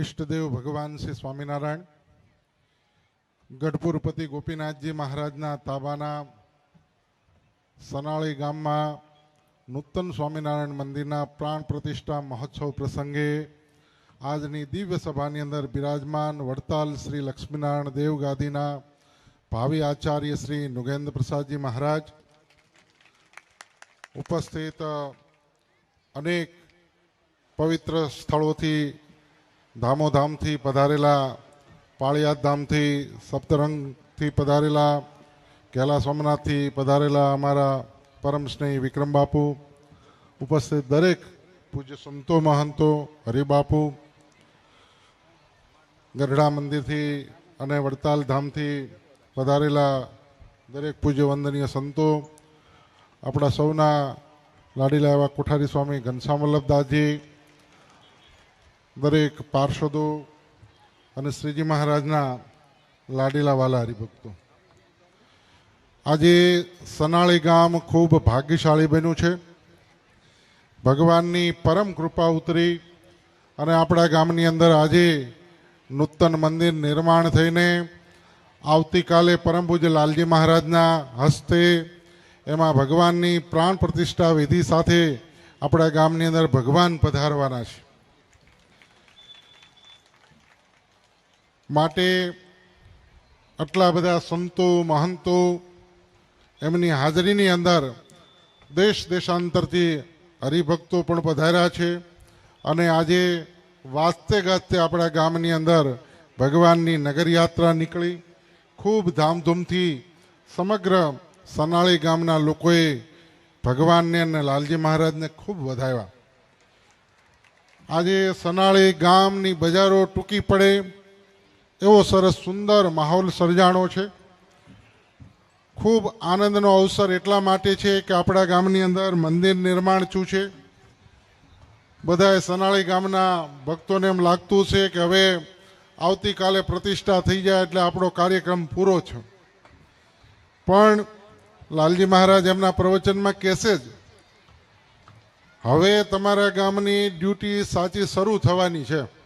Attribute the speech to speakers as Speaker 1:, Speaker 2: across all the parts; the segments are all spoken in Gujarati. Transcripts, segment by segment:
Speaker 1: ઈષ્ટદેવ ભગવાન શ્રી સ્વામિનારાયણ, ગઢપુરપતિ ગોપીનાથજી મહારાજના તાબાના, સનાળી ગામમાં નૂતન સ્વામિનારાયણ મંદિરના પ્રાણ પ્રતિષ્ઠા મહોત્સવ પ્રસંગે આજની દિવ્ય સભાની અંદર બિરાજમાન વડતાલ શ્રી લક્ષ્મીનારાયણ દેવ ગાદીના ભાવિ આચાર્ય શ્રી નુગેન્દ્ર પ્રસાદજી મહારાજ, ઉપસ્થિત અનેક પવિત્ર સ્થળોથી ધામોધામથી પધારેલા પાળિયાદ ધામથી સપ્તરંગથી પધારેલા કેલા સોમનાથથી પધારેલા અમારા પરમ સ્નેહી વિક્રમ બાપુ, ઉપસ્થિત દરેક પૂજ્ય સંતો, મહંતો હરિબાપુ ગઢડા મંદિરથી અને વડતાલ ધામથી પધારેલા દરેક પૂજ્ય વંદનીય સંતો, આપણા સૌના લાડીલા એવા કોઠારી સ્વામી ઘનશ્યામ વલ્લભદાસજી દરેક પાર્ષદો અને શ્રીજી મહારાજના લાડીલા વાલા હરિભક્તો. આજે સનાળી ગામ ખૂબ ભાગ્યશાળી બન્યું છે. ભગવાનની પરમ કૃપા ઉતરી અને આપણા ગામની અંદર આજે નૂતન મંદિર નિર્માણ થઈને આવતીકાલે પરમ લાલજી મહારાજના હસ્તે એમાં ભગવાનની પ્રાણ પ્રતિષ્ઠા વિધિ સાથે આપણા ગામની અંદર ભગવાન પધારવાના છે. માટે આટલા બધા સંતો, મહંતો એમની હાજરીની અંદર દેશ દેશાંતરથી હરિભક્તો પણ પધાર્યા છે. અને આજે વાસ્તે ગાજતે આપણા ગામની અંદર ભગવાનની નગરયાત્રા નીકળી. ખૂબ ધામધૂમથી સમગ્ર સનાળી ગામના લોકોએ ભગવાનને અને લાલજી મહારાજને ખૂબ વધાવ્યા આજે સનાળી ગામની બજારો ટૂંકી પડે. એવો સરસ સુંદર માહોલ સર્જાણો છે. ખૂબ આનંદનો અવસર એટલા માટે છે કે આપણા ગામની અંદર મંદિર નિર્માણ થયું છે. બધાએ સનાળી ગામના ભક્તોને એમ લાગતું છે કે હવે આવતીકાલે પ્રતિષ્ઠા થઈ જાય એટલે આપણો કાર્યક્રમ પૂરો છે. પણ લાલજી મહારાજ એમના પ્રવચનમાં કહેશે જ, હવે તમારા ગામની ડ્યુટી સાચી શરૂ થવાની છે.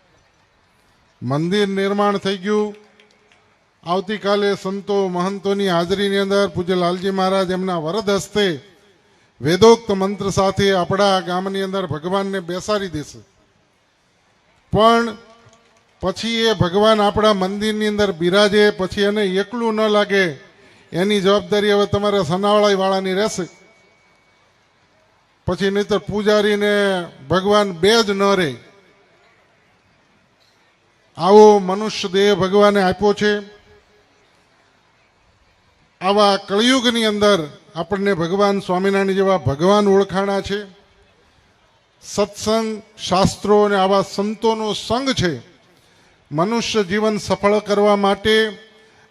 Speaker 1: મંદિર નિર્માણ થઈ ગયું. આવતીકાલે સંતો મહંતોની હાજરીની અંદર પૂજ્ય લાલજી મહારાજ એમના વરદ હસ્તે વેદોક્ત મંત્ર સાથે આપણા ગામની અંદર ભગવાનને બેસાડી દેશે. પણ પછી એ ભગવાન આપણા મંદિરની અંદર બિરાજે, પછી એને એકલું ન લાગે, એની જવાબદારી હવે તમારે સનાવળાઈ વાળાની રહેશે. પછી નહીતર પૂજારીને ભગવાન બે જ ન રહે. આવો મનુષ્ય દેહ ભગવાને આપ્યો છે. આવા કળિયુગની અંદર આપણને ભગવાન સ્વામિનારાયણ જેવા ભગવાન ઓળખાણા છે. સત્સંગ, શાસ્ત્રો અને આવા સંતોનો સંગ છે. મનુષ્ય જીવન સફળ કરવા માટે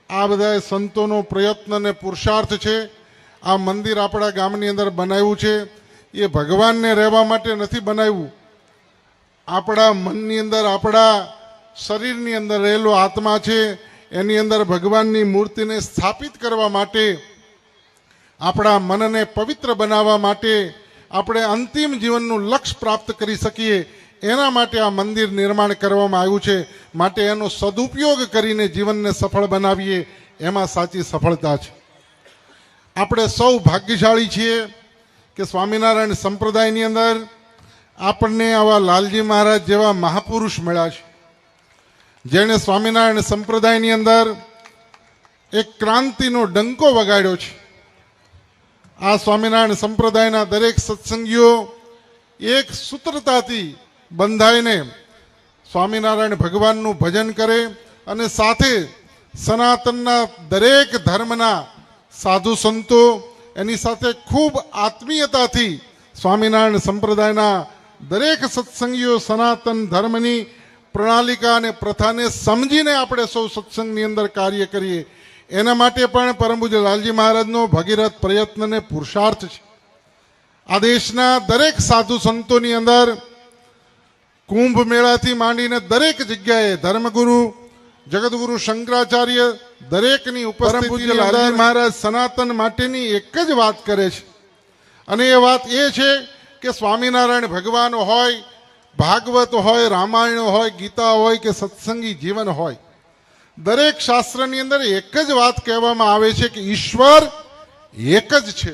Speaker 1: આ બધા સંતોનો પ્રયત્ન અને પુરુષાર્થ છે. આ મંદિર આપણા ગામની અંદર બનાવ્યું છે. એ ભગવાનને રહેવા માટે નથી બનાવ્યું. આપણા મનની અંદર આપણા શરીરની અંદર રહેલો આત્મા છે, એની અંદર ભગવાનની મૂર્તિને સ્થાપિત કરવા માટે, આપણા મનને પવિત્ર બનાવવા માટે, આપણે અંતિમ જીવનનું લક્ષ્ય પ્રાપ્ત કરી શકીએ, એના માટે આ મંદિર નિર્માણ કરવામાં આવ્યું છે, માટે એનો સદુપયોગ કરીને જીવનને સફળ બનાવીએ, એમાં સાચી સફળતા છે. આપણે સૌ ભાગ્યશાળી છીએ કે સ્વામિનારાયણ સંપ્રદાયની અંદર આપણને આવા લાલજી મહારાજ જેવા મહાપુરુષ મળ્યા છે. જેણે સ્વામિનારાયણ સંપ્રદાયની અંદર એક ક્રાંતિનો ડંકો વગાડ્યો છે. આ સ્વામિનારાયણ સંપ્રદાયના દરેક સત્સંગીઓ એક સૂત્રતાથી બંધાઈને સ્વામિનારાયણ ભગવાનનું ભજન કરે અને સાથે સનાતનના દરેક ધર્મના સાધુ સંતો એની સાથે ખૂબ આત્મીયતાથી સ્વામિનારાયણ સંપ્રદાયના દરેક સત્સંગીઓ સનાતન ધર્મની પ્રણાલિકા અને પ્રથાને સમજીને આપણે સૌ સત્સંગની અંદર કાર્ય કરીએ એના માટે પણ પરમ પૂજ્ય લાલજી મહારાજનો ભગીરથ પ્રયત્નને પુરુષાર્થ છે. આ દેશના દરેક સાધુ સંતોની અંદર કુંભ મેળાથી માંડીને દરેક જગ્યાએ ધર્મગુરુ જગતગુરુ શંકરાચાર્ય દરેકની ઉપસ્થિતિ લાલજી મહારાજ સનાતન માટેની એક જ વાત કરે છે. અને એ વાત એ છે કે સ્વામિનારાયણ ભગવાન હોય ભાગવત હોય, રામાયણ હોય, ગીતા હોય કે સત્સંગી જીવન હોય, દરેક શાસ્ત્રની અંદર એક જ વાત કહેવામાં આવે છે કે ઈશ્વર એક જ છે.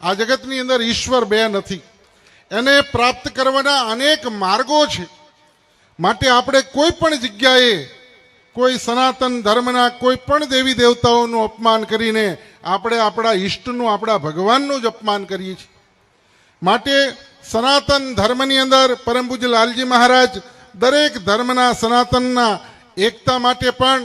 Speaker 1: આ જગતની અંદર ઈશ્વર બે નથી. એને પ્રાપ્ત કરવાના અનેક માર્ગો છે. માટે આપણે કોઈ પણ જગ્યાએ કોઈ સનાતન ધર્મના કોઈ પણ દેવી દેવતાઓનું અપમાન કરીને આપણે આપણા ઈષ્ટનું, આપણા ભગવાનનું જ અપમાન કરીએ છીએ. માટે સનાતન ધર્મની અંદર પરમ પૂજ્ય લાલજી મહારાજ દરેક ધર્મના સનાતનના એકતા માટે પણ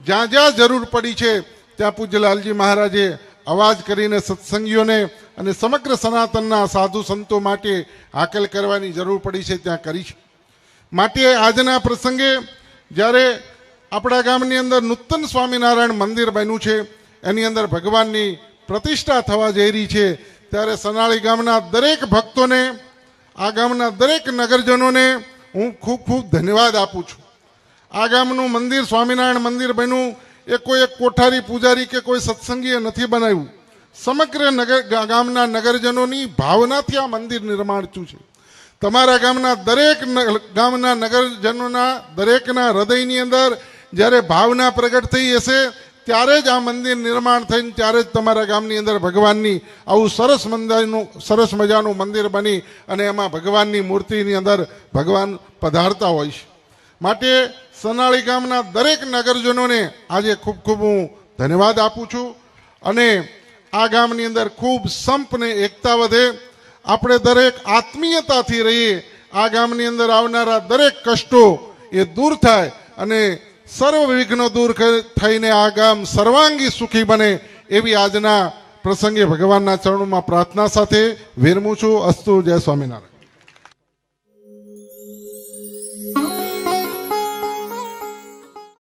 Speaker 1: જ્યાં જ્યાં જરૂર પડી છે, ત્યાં પૂજ્ય લાલજી મહારાજે અવાજ કરીને સત્સંગીઓને અને સમગ્ર સનાતનના સાધુ સંતો માટે હાકલ કરવાની જરૂર પડી છે, ત્યાં કરી છે. માટે આજના પ્રસંગે જ્યારે આપણા ગામની અંદર નૂતન સ્વામિનારાયણ મંદિર બન્યું છે, એની અંદર ભગવાનની પ્રતિષ્ઠા થવા જઈ રહી છે ત્યારે સનાળી ગામના દરેક ભક્તોને, આ ગામના દરેક નગરજનોને હું ખૂબ ખૂબ ધન્યવાદ આપું છું. આ ગામનું મંદિર, સ્વામિનારાયણ મંદિર બન્યું, એ કોઈ એક કોઠારી પૂજારી કે કોઈ સત્સંગીએ નથી બનાવ્યું. સમગ્ર નગર ગામના નગરજનોની ભાવનાથી આ મંદિર નિર્માણ છે. તમારા ગામના દરેક ગામના નગરજનોના દરેકના હૃદયની અંદર જ્યારે ભાવના પ્રગટ થઈ હશે ત્યારે જ આ મંદિર નિર્માણ થઈને ત્યારે જ તમારા ગામની અંદર ભગવાનની આવું સરસ મંદિરનું, સરસ મજાનું મંદિર બની અને એમાં ભગવાનની મૂર્તિની અંદર ભગવાન પધારતા હોય છે. માટે સનાળી ગામના દરેક નગરજનોને આજે ખૂબ ખૂબ હું ધન્યવાદ આપું છું અને આ ગામની અંદર ખૂબ સંપને એકતા વધે. આપણે દરેક આત્મીયતાથી રહીએ. આ ગામની અંદર આવનારા દરેક કષ્ટો એ દૂર થાય અને સર્વ વિઘ્નો દૂર થઈને આ ગામ સર્વાંગી સુખી બને એવી આજના પ્રસંગે ભગવાનના ચરણોમાં પ્રાર્થના સાથે વિરમું છું. અસ્તુ, જય સ્વામિનારાયણ.